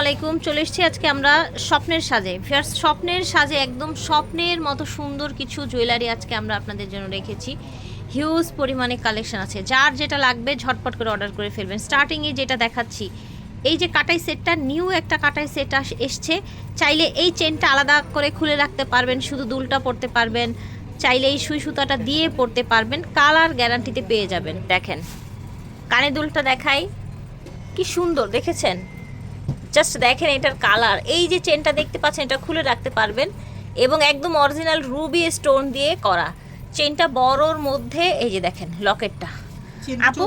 আলাইকুম, চলে এসেছি আজকে আমরা স্বপ্নের সাজে। ফিয়ার্স স্বপ্নের সাজে একদম স্বপ্নের মতো সুন্দর কিছু জুয়েলারি আজকে আমরা আপনাদের জন্য রেখেছি। হিউজ পরিমাণে কালেকশন আছে। যার যেটা লাগবে ঝটপট করে অর্ডার করে ফেলবেন। স্টার্টিংয়ে যেটা দেখাচ্ছি, এই যে কাটাই সেটটা, নিউ একটা কাটাই সেট এসছে। চাইলে এই চেনটা আলাদা করে খুলে রাখতে পারবেন, শুধু দুলটা পড়তে পারবেন। চাইলে এই সুই সুতাটা দিয়ে পড়তে পারবেন। কালার গ্যারান্টিতে পেয়ে যাবেন। দেখেন, কানে দুলটা দেখাই, কি সুন্দর, দেখেছেন? জাস্ট দেখেন এটার কালার এই যে চেনটা দেখতে পাচ্ছেন এটা খুলে রাখতে পারবেন এবং একদম অরিজিনাল রুবি স্টোন দিয়ে করা। চেনটা বড়র মধ্যে এই যে দেখেন লকেটটা আপু?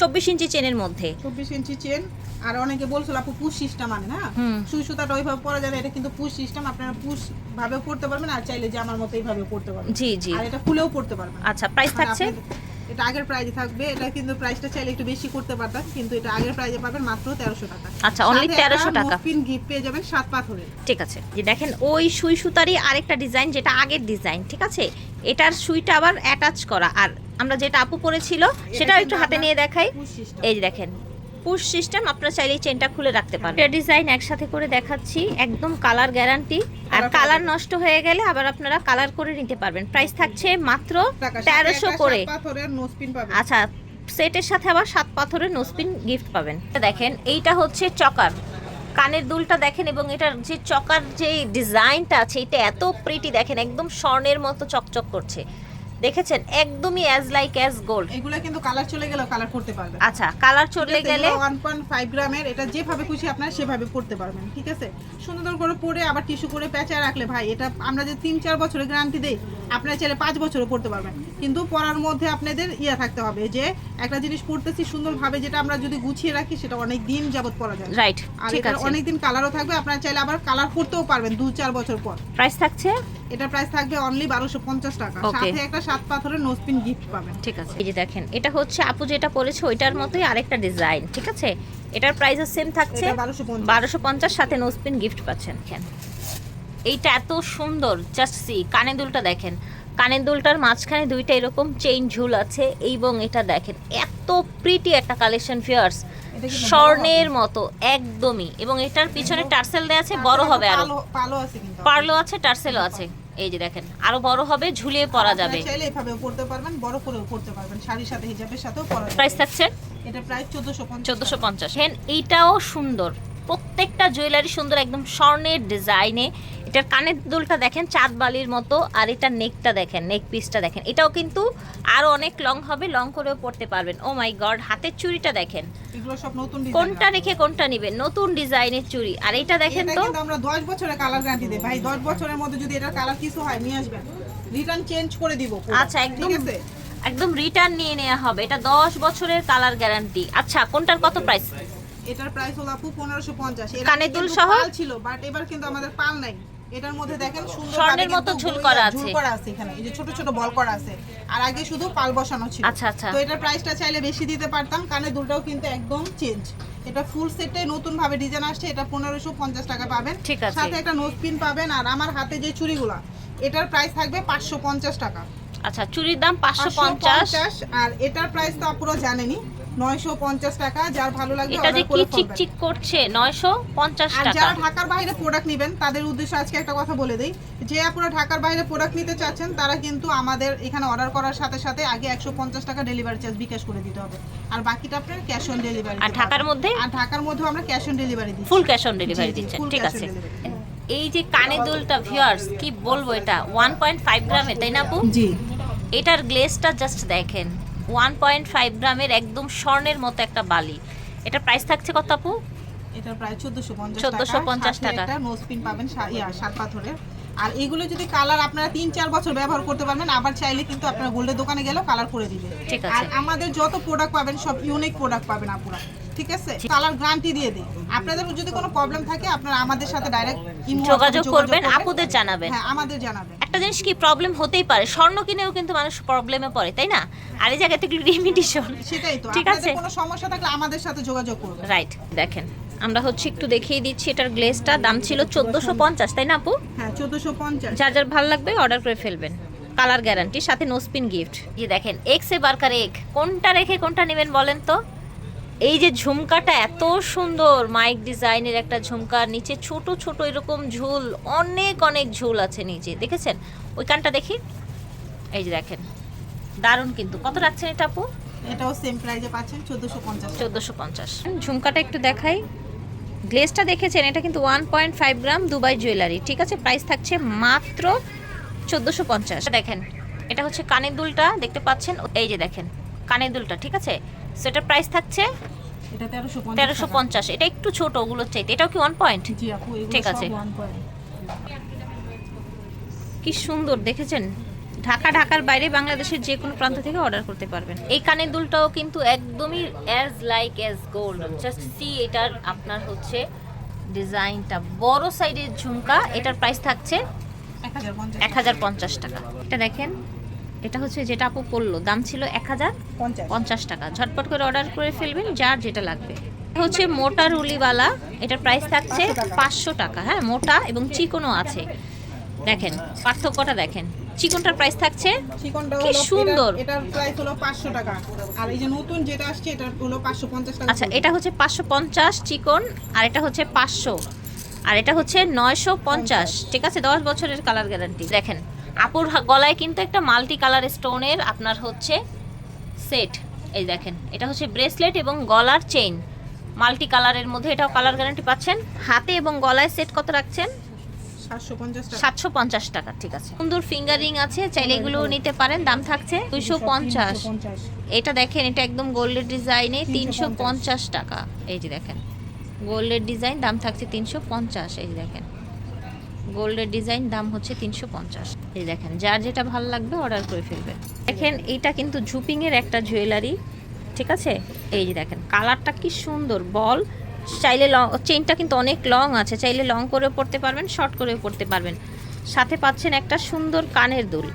চব্বিশ ইঞ্চি। চেনের মধ্যে। চব্বিশ ইঞ্চি চেন আর অনেকে বলছিল আপু পুশ সিস্টেম আনে না। সুই সুতাটা ওইভাবে পরা যাবে এটা কিন্তু পুশ সিস্টেম আপনারা পুশ ভাবে পড়তে পারবেন আর চাইলে যে আমার মতো এইভাবে পড়তে পারবেন। জি জি। আর এটা খুলেও পড়তে পারবেন। আচ্ছা প্রাইস থাকছে? এটা আগের প্রাইজে থাকবে এটা কিন্তু প্রাইসটা চাইলে একটু বেশি করতে পারতাম কিন্তু এটা আগের প্রাইজে পাবেন মাত্র তেরোশো টাকা। আচ্ছা, অনলি 1300 টাকা। পিন গিফট পেয়ে যাবেন সাত পাথরের। ঠিক আছে যে দেখেন ওই সুই সুতারই আরেকটা ডিজাইন যেটা আগের ডিজাইন ঠিক আছে? এটার সুইটা আবার অ্যাটাচ করা আর আমরা যেটা আপু পরেছিল সেটাও একটু হাতে নিয়ে দেখাই। এই দেখেন পুশ সিস্টেম আপনারা চাইলে এই চেনটা খুলে রাখতে পারেন এটা ডিজাইন একসাথে করে দেখাচ্ছি একদম কালার গ্যারান্টি আর কালার নষ্ট হয়ে গেলে আবার আপনারা কালার করে নিতে পারবেন। প্রাইস থাকছে মাত্র তেরোশো করে। পাথরের নোজ পিন পাবেন। আচ্ছা সেটের সাথে আবার সাত পাথরের নোসপিন গিফট পাবেন। এটা দেখেন এইটা হচ্ছে চকার। কানের দুলটা দেখেন এবং এটার যে চকার যে ডিজাইনটা আছে এটা এত প্রিটি দেখেন একদম স্বর্ণের মতো চকচক করছে। দেখেছেন? একদমই অ্যাজ লাইক অ্যাজ গোল্ড এগুলো কিন্তু কালার চলে গেলেও কালার করতে পারবেন। আচ্ছা কালার চলে গেলে ওয়ান পয়েন্ট ফাইভ গ্রামের এটা যেভাবে খুশি আপনারা সেভাবে করতে পারবেন ঠিক আছে? সুন্দর করে পরে আবার টিস্যু করে পেঁচায় রাখলে ভাই এটা আমরা যে তিন চার বছরের গ্যারান্টি দেই আপনারা চাইলে পাঁচ বছরও পড়তে পারবেন কিন্তু পড়ার মধ্যে আপনাদের ইয়া থাকতে হবে যে একটা জিনিস পড়তেছি সুন্দরভাবে যেটা আমরা যদি গুছিয়ে রাখি সেটা অনেক দিন যাবত পড়া যায়। রাইট আর ঠিক এটা অনেক দিন কালারও থাকবে আপনারা চাইলে আবার কালার করতেও পারবেন দু চার বছর পর। প্রাইস থাকছে? এটা প্রাইস থাকবে অনলি বারোশো পঞ্চাশ টাকা। সাথে একটা সাত পাথরের নোজপিন গিফট পাবেন। ঠিক আছে। এই যে দেখেন এটা হচ্ছে আপু যেটা পরেছে ওইটার মতোই আরেকটা ডিজাইন ঠিক আছে? এটার প্রাইসও সেম থাকছে। এটা বারোশো পঞ্চাশ। বারোশো পঞ্চাশ সাথে নোসপিন গিফট পাচ্ছেন এইটা এত সুন্দর জাস্ট সি কানে দুলটা দেখেন। কানের দুলটার মাঝখানে দুইটা এরকম চেইন ঝুল আছে এবং এটা দেখেন এত প্রিটি একটা কালেকশন ফিয়ার্স স্বর্ণের মতো একদমই। এবং এটার পিছনে টার্সেল দেওয়া আছে বড় হবে আরও। পালো- পালো আছে কিন্তু পার্লও আছে টার্সেলও আছে। এই যে দেখেন আরও বড় হবে ঝুলিয়ে পরা যাবে। চাইলে এভাবেও পড়তে পারবেন বড় করেও পড়তে পারবেন। শাড়ির সাথে হিজাবের সাথেও পরা যাবে। প্রাইস থাকছে? এটা পঞ্চাশ। চোদ্দোশো পঞ্চাশ। হেন এইটাও সুন্দর। প্রত্যেকটা জুয়েলারি সুন্দর একদম স্বর্ণের ডিজাইনে এটার কানের দুলটা দেখেন চাঁদ বালির মতো আর এটা নেকটা দেখেন নেক পিসটা দেখেন। এটাও কিন্তু আরও অনেক লং হবে লং করেও পড়তে পারবেন। ও মাই গড হাতের চুড়িটা দেখেন। নতুন কোনটা রেখে কোনটা নিবেন? নতুন ডিজাইনের চুড়ি। আর এটা দেখেন তো। আমরা 10 বছরের কালার গ্যারান্টি দেই। ভাই 10 বছরের মধ্যে যদি এটার কালার কিছু হয় নিয়ে আসবেন। রিটার্ন চেঞ্জ করে দিব আচ্ছা একদম একদম রিটার্ন নিয়ে নেওয়া হবে। এটা দশ বছরের কালার গ্যারান্টি আচ্ছা কোনটার কত প্রাইস এটার প্রাইস হলো আপু 1550 এর কানের দুল সহ? পাল ছিল বাট এবার কিন্তু আমাদের পাল নাই। এটার মধ্যে দেখেন সুন্দর স্বর্ণের মতো ঝুল করা আছে। ঝুল করা আছে এখানে। এই যে ছোট ছোট বল করা আছে। আর আগে শুধু পাল বসানো ছিল। আচ্ছা, আচ্ছা। তো এটার প্রাইসটা চাইলে বেশি দিতে পারতাম। কানের দুলটাও কিন্তু একদম চেঞ্জ এটা ফুল সেটটাই নতুন ভাবে ডিজাইন আসছে। এটা পনেরোশো পঞ্চাশ টাকা পাবেন। ঠিক আছে। সাথে একটা নোজ পিন পাবেন। আর আমার হাতে যে চুড়িগুলা এটার প্রাইস থাকবে পাঁচশো পঞ্চাশ টাকা। আচ্ছা চুরির দাম পাঁচশো পঞ্চাশ। আর এটার প্রাইস তো আপুরো জানেনি নয়শো পঞ্চাশ টাকা যার ভালো লাগবে এটা যে কি চিকচিক করছে? নয়শো পঞ্চাশ আর যারা ঢাকার বাইরে প্রোডাক্ট নেবেন তাদের উদ্দেশ্যে আজকে একটা কথা বলে দেই। যে আপনারা ঢাকার বাইরে প্রোডাক্ট নিতে চাচ্ছেন তারা কিন্তু আমাদের এখানে অর্ডার করার সাথে সাথে আগে একশো পঞ্চাশ টাকা ডেলিভারি চার্জ বিকাশ করে দিতে হবে। আর বাকিটা আপনার ক্যাশ অন ডেলিভারি আর ঢাকার মধ্যে? আর ঢাকার মধ্যেও আমরা ক্যাশ অন ডেলিভারি দিই ফুল ক্যাশ অন ডেলিভারি দিচ্ছেন। ঠিক আছে। এই যে কানে দুলটা ভিউয়ার্স কি বলব এটা? ওয়ান পয়েন্ট ফাইভ গ্রামের তাই না আপু? জি। এটার গ্লেসটা জাস্ট দেখেন। ওয়ান পয়েন্ট ফাইভ গ্রামের একদম স্বর্ণের মতো একটা বালি। এটার প্রাইস থাকছে কত আপু? এটা প্রায় চোদ্দশো পঞ্চাশ 1450 টাকা। পাবেন সা- সাত পাথরের। আর এগুলো যদি কালার আপনারা তিন চার বছর ব্যবহার করতে পারবেন আবার চাইলে কিন্তু আপনারা গোল্ডের দোকানে গেলেও কালার করে দিবে। ঠিক আছে। আর আমাদের যত প্রোডাক্ট পাবেন সব ইউনিক প্রোডাক্ট পাবেন আপুরা। ঠিক আছে? কালার গ্যারান্টি দিয়ে দিই। আপনাদের যদি কোনো প্রবলেম থাকে আপনারা আমাদের সাথে ডাইরেক্ট যোগাযোগ করবেন। আপুদের জানাবেন। হ্যাঁ আমাদের জানাবেন। একটা জিনিস কি প্রবলেম হতেই পারে? স্বর্ণ কিনেও কিন্তু মানুষ প্রবলেমে পড়ে তাই না? আর এই জায়গা থেকে রেমিডিশন সেটাই তো ঠিক আছে। কোনো সমস্যা থাকলে আমাদের সাথে যোগাযোগ করবেন। রাইট দেখেন আমরা হচ্ছে একটু দেখিয়ে দিচ্ছি এটার গ্লেসটা দাম ছিল চোদ্দোশো পঞ্চাশ তাই না আপু? হ্যাঁ চোদ্দশো পঞ্চাশ। যার যার ভালো লাগবে অর্ডার করে ফেলবেন। কালার গ্যারান্টি সাথে নোসপিন গিফট এই দেখেন এক্স এ বার্কার এক কোনটা রেখে কোনটা নেবেন বলেন তো? এই যে ঝুমকাটা এত সুন্দর মাইক ডিজাইনের একটা ঝুমকার নিচে ছোট ছোট এরকম ঝুল অনেক অনেক ঝুল আছে নিচে দেখেছেন? ওই কানটা দেখি। এই যে দেখেন দারুণ কিন্তু। কত রাখছেন এটা আপু? এটাও সেম প্রাইজে পাচ্ছেন চোদ্দোশো পঞ্চাশ চোদ্দোশো পঞ্চাশ। ঝুমকাটা একটু দেখাই। গ্লেজটা দেখেছেন এটা কিন্তু one point five gram Dubai jewellery ঠিক আছে প্রাইস থাকছে মাত্র চোদ্দোশো পঞ্চাশ। দেখেন এটা হচ্ছে কানের দুলটা দেখতে পাচ্ছেন? এই যে দেখেন কানের দুলটা ঠিক আছে? সেটার প্রাইস থাকছে তেরোশো পঞ্চাশ এটা একটু ছোট ওগুলোর চাইতে। এটাও কি ওয়ান পয়েন্ট ঠিক আছে। কি সুন্দর দেখেছেন? ঢাকা ঢাকার বাইরে বাংলাদেশের যে কোনো প্রান্ত থেকে অর্ডার করতে পারবেন। এই কানের দুলটাও কিন্তু একদমই as like as gold just see এটার আপনার হচ্ছে ডিজাইনটা বড় সাইডের ঝুমকা এটার প্রাইস থাকছে এক হাজার পঞ্চাশ টাকা। এটা দেখেন এটা হচ্ছে যেটা আপু পড়ল দাম ছিল এক হাজার পঞ্চাশ। টাকা। ঝটপট করে অর্ডার করে ফেলবেন যার যেটা লাগবে। হচ্ছে মোটা রুলিওয়ালা এটার প্রাইস থাকছে পাঁচশো টাকা। হ্যাঁ মোটা এবং চিকনও আছে। দেখেন পার্থক্যটা দেখেন। চিকনটার প্রাইস থাকছে চিকনটা কি সুন্দর। এটা- এটার প্রাইস হলো 500 টাকা। আর এই যে নতুন যেটা আসছে এটা হলো 550 টাকা। আচ্ছা এটা হচ্ছে পাঁচশো পঞ্চাশ চিকন আর এটা হচ্ছে পাঁচশো। আর এটা হচ্ছে নয়শো পঞ্চাশ। ঠিক আছে দশ বছরের কালার গ্যারান্টি দেখেন আপুর গলায় কিন্তু একটা মাল্টি কালার স্টোনের আপনার হচ্ছে সেট। এই দেখেন এটা হচ্ছে ব্রেসলেট এবং গলার চেইন। মাল্টি কালারের মধ্যে এটাও কালার গ্যারান্টি পাচ্ছেন। হাতে এবং গলায় সেট কত রাখছেন? সাতশো পঞ্চাশ টাকা। ঠিক আছে। সুন্দর ফিঙ্গারিং আছে চাইলে এগুলো নিতে পারেন দাম থাকছে দুইশো পঞ্চাশ। এটা দেখেন এটা একদম গোল্ডের ডিজাইনে তিনশো পঞ্চাশ টাকা। এই যে দেখেন গোল্ডের ডিজাইন দাম থাকছে তিনশো পঞ্চাশ এই দেখেন। গোল্ডের ডিজাইন দাম হচ্ছে তিনশো পঞ্চাশ। এই দেখেন যার যেটা ভালো লাগবে অর্ডার করে ফেলবেন। দেখেন এইটা কিন্তু ঝুপিংয়ের একটা জুয়েলারি ঠিক আছে? এই যে দেখেন কালারটা কি সুন্দর বল। চাইলে লং চেইনটা কিন্তু অনেক লং আছে চাইলে লং করেও পড়তে পারবেন শর্ট করেও পড়তে পারবেন। সাথে পাচ্ছেন একটা সুন্দর কানের দুল।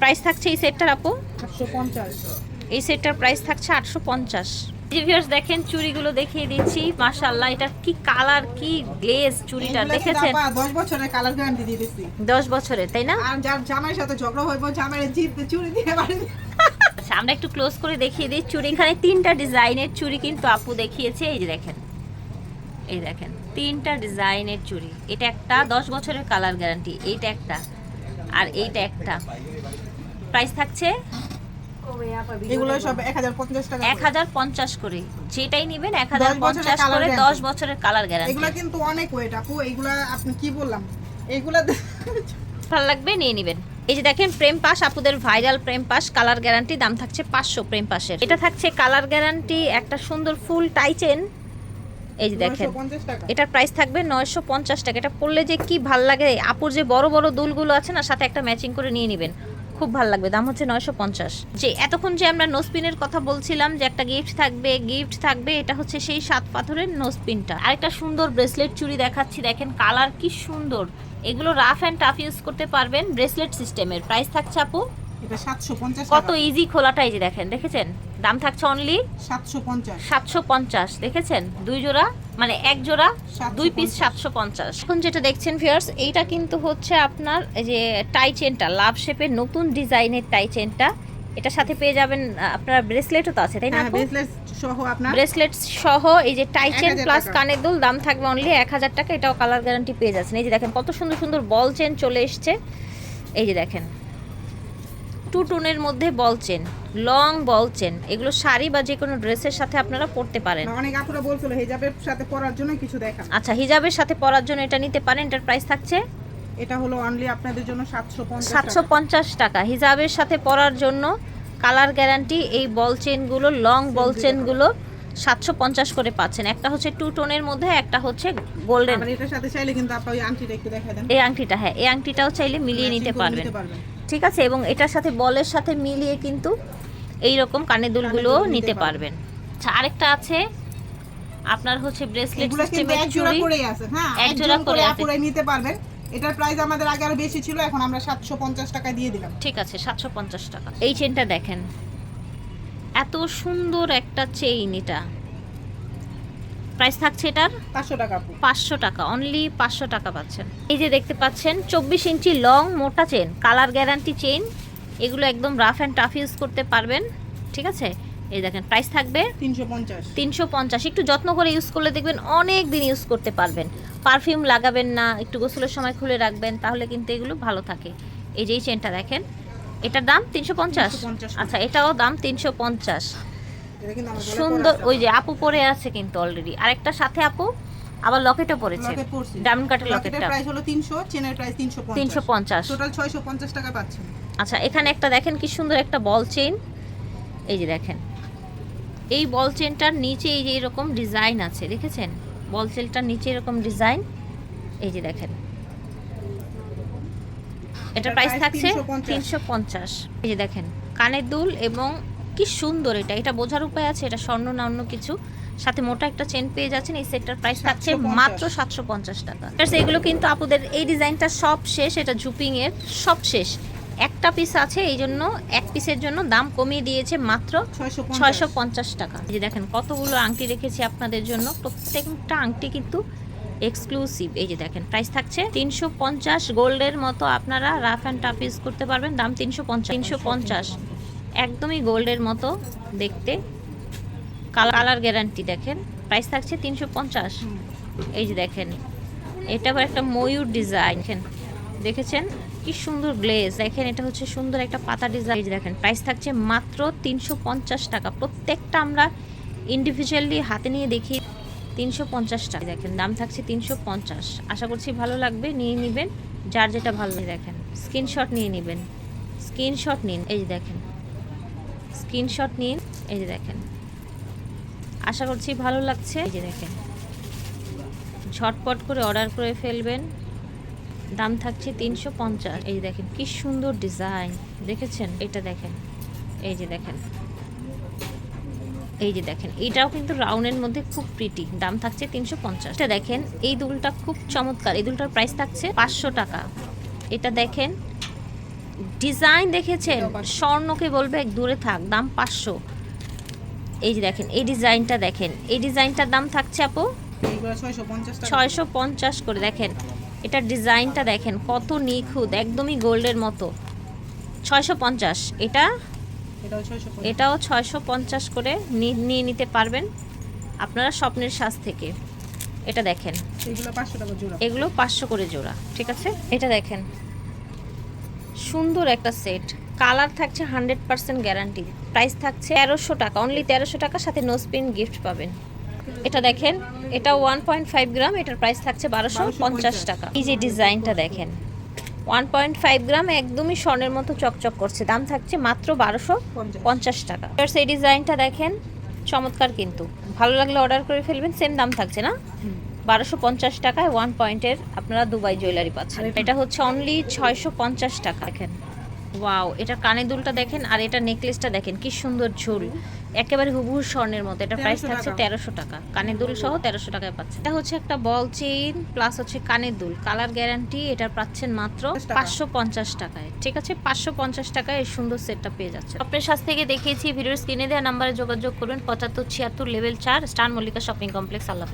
প্রাইস থাকছে এই সেটটার আপু? 850 এই সেটটার প্রাইস থাকছে আটশো পঞ্চাশ। ভিউয়ার্স দেখেন চুড়িগুলো দেখিয়ে দিচ্ছি। মাশাআল্লাহ এটা কি কালার কি গ্লেজ চুড়িটা দেখেছেন? 10 বছরের কালার গ্যারান্টি দিয়ে দিছি দশ বছরের তাই না? আর যার জামাইয়ের সাথে ঝগড়া হইব জামাইয়ের জিততে চুরি দিয়ে বাড়ি আচ্ছা আমরা একটু ক্লোজ করে দেখিয়ে দিই। চুড়ি এখানে তিনটা ডিজাইনের চুড়ি কিন্তু আপু দেখিয়েছে। এই যে দেখেন এই দেখেন তিনটা ডিজাইনের চুড়ি। এটা একটা দশ বছরের কালার গ্যারান্টি এইটা একটা আর এইটা একটা। প্রাইস থাকছে এগুলো সব 1050 টাকা এক করে। হাজার পঞ্চাশ করে। যেটাই নেবেন এক হাজার দশ বছরের পঞ্চাশ colour করে guarantee। দশ বছরের কালার গ্যারান্টি এগুলা কিন্তু অনেক ওয়েট আপু এগুলা আপনি কি বললাম? এগুলা ভালো লাগবে নিয়ে নেবেন। এই যে দেখেন প্রেম পাস আপুদের ভাইরাল প্রেম পাস কালার গ্যারান্টি দাম থাকছে পাঁচশো প্রেম পাসের এটা থাকছে কালার গ্যারান্টি একটা সুন্দর ফুল টাইচেন এই যে দেখেন 950 এটার প্রাইস থাকবে নয়শো পঞ্চাশ টাকা। এটা পরলে যে কি ভালো লাগে। আপুর যে বড় বড় দুলগুলো আছে না সাথে একটা ম্যাচিং করে নিয়ে নেবেন। খুব ভালো লাগবে। দাম হচ্ছে নয়শো পঞ্চাশ। যে এতক্ষণ যে আমরা নোসপিনের কথা বলছিলাম যে একটা গিফট থাকবে গিফট থাকবে এটা হচ্ছে সেই সাত পাথরের নোসপিনটা। আরেকটা সুন্দর ব্রেসলেট চুড়ি দেখাচ্ছি দেখেন কালার কি সুন্দর। এগুলো রাফ অ্যান্ড টাফ ইউজ করতে পারবেন ব্রেসলেট সিস্টেমের প্রাইস থাকছে আপু? এটা 750 কত ইজি খোলাটা এই যে দেখেন দেখেছেন? দাম থাকছে অনলি 750 সাতশো পঞ্চাশ দেখেছেন? দুই জোড়া মানে এক জোড়া দুই পিস সাতশো পঞ্চাশ। এখন যেটা দেখছেন ফিয়ার্স এইটা কিন্তু হচ্ছে আপনার এই যে টাই চেনটা লাভ শেপের নতুন ডিজাইনের টাই চেনটা এটার সাথে পেয়ে যাবেন আপনার ব্রেসলেটও তো আছে তাই না হ্যাঁ ব্রেসলেট সহ আপনার। ব্রেসলেট সহ এই যে টাই চেন প্লাস। কানের দুল দাম থাকবে অনলি এক হাজার টাকা এটাও কালার গ্যারান্টি পেয়ে যাচ্ছেন। এই যে দেখেন কত সুন্দর সুন্দর বল চেন চলে এসছে। এই যে দেখেন টু টোনের মধ্যে ball chain long ball chain এগুলো শাড়ি বা যে কোনো ড্রেসের সাথে আপনারা পরতে পারেন। অনেক আপুরা বলছিল হিজাবের সাথে পরার জন্য কিছু দেখান। আচ্ছা হিজাবের সাথে পরার জন্য এটা নিতে পারেন এটার প্রাইস থাকছে? এটা হলো অনলি আপনাদের জন্য 750 সাতশো টাকা। পঞ্চাশ টাকা। হিজাবের সাথে পরার জন্য কালার গ্যারান্টি এই বল চেনগুলো লং বল চেনগুলো সাতশো পঞ্চাশ করে পাচ্ছেন। একটা হচ্ছে টু টোনের মধ্যে একটা হচ্ছে গোল্ডেন এটার সাথে চাইলে কিন্তু আপা ওই আংটিটা একটু দেখা দেন। এই আংটিটা হ্যাঁ এই আংটিটাও চাইলে মিলিয়ে নিতে পারবেন। ঠিক আছে? এবং এটার সাথে বলের সাথে মিলিয়ে কিন্তু এই রকম কানের দুলগুলো নিতে পারবেন। আচ্ছা আরেকটা আছে। আপনার হচ্ছে ব্রেসলেট সিস্টেমের চুড়ি। আছে হ্যাঁ এক জোড়া করে আছে। নিতে পারবেন। এটার প্রাইস আমাদের আগে আরও বেশি ছিল এখন আমরা 750 টাকা দিয়ে দিলাম। ঠিক আছে সাতশো পঞ্চাশ টাকা। এই চেনটা দেখেন। এত সুন্দর একটা চেইন এটা। প্রাইস থাকছে এটার? 500 টাকা পাঁচশো টাকা অনলি পাঁচশো টাকা পাচ্ছেন। এই যে দেখতে পাচ্ছেন চব্বিশ ইঞ্চি লং মোটা চেন কালার গ্যারান্টি চেন এগুলো একদম রাফ অ্যান্ড টাফ ইউজ করতে পারবেন ঠিক আছে? এই দেখেন প্রাইস থাকবে তিনশো পঞ্চাশ। তিনশো পঞ্চাশ। একটু যত্ন করে ইউজ করলে দেখবেন অনেক দিন ইউজ করতে পারবেন। পারফিউম লাগাবেন না একটু গোসলের সময় খুলে রাখবেন তাহলে কিন্তু এগুলো ভালো থাকে। এই যে এই চেনটা দেখেন এটার দাম তিনশো পঞ্চাশ। আচ্ছা এটাও দাম তিনশো পঞ্চাশ। সুন্দর ওই যে আপু পরে আছে কিন্তু অলরেডি আরেকটা সাথে আপু আবার লকেটও পরছি। ডায়মন্ড কাটের লকেটটা। প্রাইস হলো তিনশো চেনের প্রাইস তিনশো তিনশো পঞ্চাশ। টোটাল ছয়শো পঞ্চাশ টাকা পাচ্ছেন। আচ্ছা এখানে একটা দেখেন কি সুন্দর একটা বল চেইন এই যে দেখেন। এই বল চেনটার নিচে এই যে এরকম ডিজাইন আছে দেখেছেন? বল চেনটার নিচে এরকম ডিজাইন এই যে দেখেন। এটা প্রাইস থাকছে 350 তিনশো পঞ্চাশ। এই যে দেখেন। কানের দুল এবং কি সুন্দর এটা। এটা বোঝার উপায় আছে এটা স্বর্ণ না অন্য কিছু। সাথে মোটা একটা চেন পেয়ে যাচ্ছেন এই সেটটার প্রাইস থাকছে মাত্র সাতশো পঞ্চাশ টাকা। এগুলো কিন্তু আপুদের এই ডিজাইনটা সব শেষ এটা জুপিং এর সব শেষ। একটা পিস আছে এই জন্য এক পিসের জন্য দাম কমিয়ে দিয়েছে মাত্র ছয়শো পঞ্চাশ। টাকা। এই যে দেখেন কতগুলো আংটি রেখেছি আপনাদের জন্য। প্রত্যেকটা আংটি কিন্তু এক্সক্লুসিভ এই যে দেখেন প্রাইস থাকছে তিনশো পঞ্চাশ গোল্ডের মতো। আপনারা রাফ অ্যান্ড টাফ ইউজ করতে পারবেন দাম তিনশো পঞ্চাশ। তিনশো পঞ্চাশ। একদমই গোল্ডের মতো দেখতে। কালার গ্যারান্টি দেখেন। প্রাইস থাকছে তিনশো পঞ্চাশ। এই যে দেখেন এটা আবার একটা ময়ূর ডিজাইন। দেখেন দেখেছেন? কি সুন্দর গ্লেজ। দেখেন এটা হচ্ছে সুন্দর একটা পাতা ডিজাইন। এই যে দেখেন প্রাইস থাকছে মাত্র তিনশো পঞ্চাশ টাকা। প্রত্যেকটা আমরা ইন্ডিভিজুয়ালি হাতে নিয়ে দেখি তিনশো পঞ্চাশ টাকা। দেখেন দাম থাকছে তিনশো পঞ্চাশ। আশা করছি ভালো লাগবে নিয়ে নেবেন। যার যেটা ভালো লাগে দেখেন। স্ক্রিনশট নিয়ে নেবেন। স্ক্রিনশট নিন। এই দেখেন। স্ক্রিনশট নিন। এই যে দেখেন। আশা করছি ভালো লাগছে। এই যে দেখেন। ঝটপট করে অর্ডার করে ফেলবেন। দাম থাকছে তিনশো পঞ্চাশ। এই দেখেন, কি সুন্দর ডিজাইন। দেখেছেন? এটা দেখেন। এই যে দেখেন। এই যে দেখেন, এটাও কিন্তু রাউন্ডের মধ্যে খুব প্রিটি দাম থাকছে তিনশো পঞ্চাশ। এটা দেখেন, এই দুলটা খুব চমৎকার। এই দুলটার প্রাইস থাকছে পাঁচশো টাকা। এটা দেখেন ডিজাইন দেখেছেন? স্বর্ণকে বলবে এক দূরে থাক দাম পাঁচশো। এই যে দেখেন এই ডিজাইনটা দেখেন। এই ডিজাইনটার দাম থাকছে আপু? ছয়শো পঞ্চাশ করে দেখেন। এটার ডিজাইনটা দেখেন কত নিখুঁত একদমই গোল্ডের মতো। ছয়শো পঞ্চাশ এটা? এটাও ছয়শো পঞ্চাশ। করে নিয়ে নিতে পারবেন আপনারা স্বপ্নের সাজ থেকে। এটা দেখেন। এগুলো পাঁচশো টাকা জোড়া। এগুলো পাঁচশো করে জোড়া ঠিক আছে? এটা দেখেন সুন্দর একটা সেট। কালার থাকছে হান্ড্রেড পার্সেন্ট গ্যারান্টি। প্রাইস থাকছে তেরোশো টাকা। অনলি তেরোশো টাকার সাথে নো স্পিন গিফট পাবেন। এটা দেখেন এটা ওয়ান পয়েন্ট ফাইভ গ্রাম এটার প্রাইস থাকছে বারোশো পঞ্চাশ টাকা। এই যে ডিজাইনটা দেখেন ওয়ান পয়েন্ট ফাইভ গ্রাম একদমই স্বর্ণের মতো চকচক করছে। দাম থাকছে মাত্র বারোশো পঞ্চাশ টাকা। সেই ডিজাইনটা দেখেন চমৎকার কিন্তু। ভালো লাগলে অর্ডার করে ফেলবেন সেম দাম থাকছে না। বারোশো পঞ্চাশ টাকায় ওয়ান পয়েন্টের আপনারা দুবাই জুয়েলারি পাচ্ছেন। এটা- হচ্ছে অনলি ছয়শো পঞ্চাশ টাকা। দেখেন। ওয়াও এটা কানের দুলটা দেখেন আর এটা নেকলেসটা দেখেন কি সুন্দর ঝুল একেবারে হুবহু স্বর্ণের মতো। এটা প্রাইস 1300 থাকছে। তেরোশো টাকা। কানের দুল সহ তেরোশো টাকায় পাচ্ছেন। এটা হচ্ছে একটা বল চেইন প্লাস হচ্ছে কানের দুল। কালার গ্যারান্টি এটা পাচ্ছেন মাত্র 50 পাঁচশো পঞ্চাশ টাকায়। ঠিক আছে? পাঁচশো পঞ্চাশ টাকায় এই সুন্দর সেটটা পেয়ে যাচ্ছে আপনার সাথে থেকে দেখিয়েছি ভিডিওর স্ক্রিনে দেওয়া নাম্বারে যোগাযোগ করবেন পঁচাত্তর ছিয়াত্তর লেভেল চার স্টার মল্লিকা শপিং কমপ্লেক্স আল্লাহ।